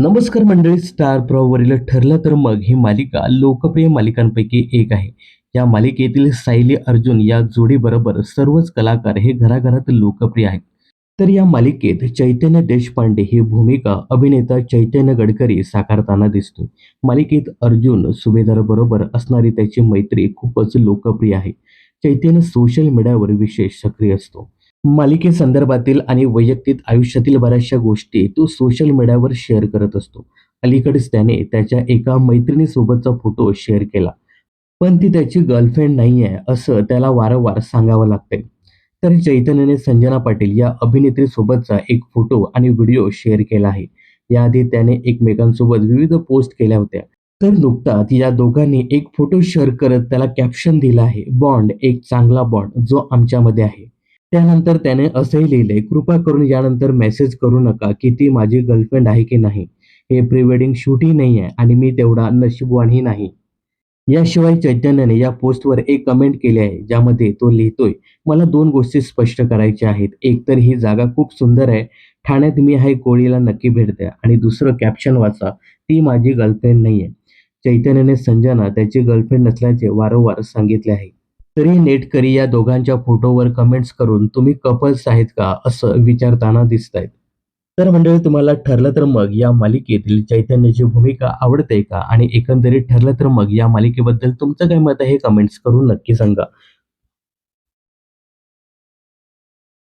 नमस्कार मंडळी स्टार प्रॉवरील ठरलं तर मग ही मालिका लोकप्रिय मालिकांपैकी एक आहे. या मालिकेतील सायली अर्जुन या जोडीबरोबर सर्वच कलाकार हे घराघरात लोकप्रिय आहेत. तर या मालिकेत चैतन्य देशपांडे ही भूमिका अभिनेता चैतन्य गडकरी साकारताना दिसतो मालिकेत अर्जुन सुभेदारबरोबर असणारी त्याची मैत्री खूपच लोकप्रिय आहे. चैतन्य सोशल मीडियावर विशेष सक्रिय असतो. मालिकेसंदर्भातील आणि वैयक्तिक आयुष्यातील बऱ्याचशा गोष्टी तो सोशल मीडियावर शेअर करत असतो. अलीकडेच त्याने त्याच्या एका मैत्रिणीसोबतचा फोटो शेअर केला. पण ती त्याची गर्लफ्रेंड नाही आहे असं त्याला वारंवार सांगावं लागतंय. तर चैतन्यने संजना पाटील या अभिनेत्रीसोबतचा एक फोटो आणि व्हिडिओ शेअर केला आहे. याआधी त्याने एकमेकांसोबत विविध पोस्ट केल्या होत्या. तर नुकताच या दोघांनी एक फोटो शेअर करत त्याला कॅप्शन दिला आहे बॉन्ड एक चांगला बॉन्ड जो आमच्यामध्ये आहे. त्यानंतर त्याने असंही लिहिलंय कृपा करून यानंतर मेसेज करू नका की ती माझी गर्लफ्रेंड आहे की नाही. हे प्री वेडिंग शूटही नाही आहे आणि मी तेवढा नशीबवानही नाही. याशिवाय चैतन्याने या पोस्टवर एक कमेंट केली आहे ज्यामध्ये तो लिहितोय मला दोन गोष्टी स्पष्ट करायच्या आहेत. एक तर ही जागा खूप सुंदर आहे. ठाण्यात मी आहे कोळीला नक्की भेट द्या. आणि दुसरं कॅप्शन वाचा ती माझी गर्लफ्रेंड नाही आहे चैतन्याने संजना त्याची गर्लफ्रेंड नसल्याचे वारंवार सांगितले आहे. तरी नेटकरी या दोघांच्या फोटोवर कमेंट्स करून तुम्ही कपल्स आहेत का? असं विचारताना दिसत आहेत तर मंडळी तुम्हाला ठरलं तर मग या मालिकेतील चैतन्याची भूमिका आवडते का? आणि एकंदरीत ठरलं तर मग या मालिकेबद्दल तुमचं काय मत आहे हे कमेंट्स करून नक्की सांगा.